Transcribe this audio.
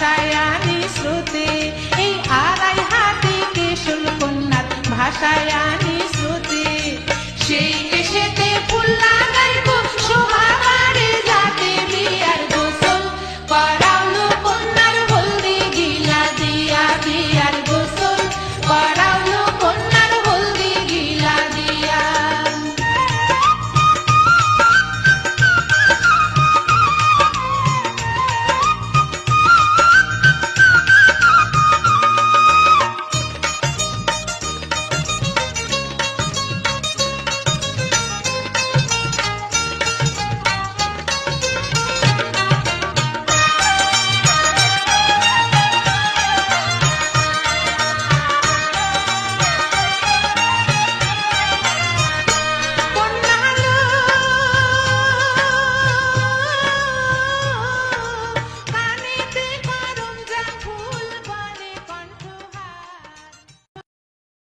ভাষায় আনি শ্রুতি। এই আড়াই হাতি কিশোর কন্যার ভাষায়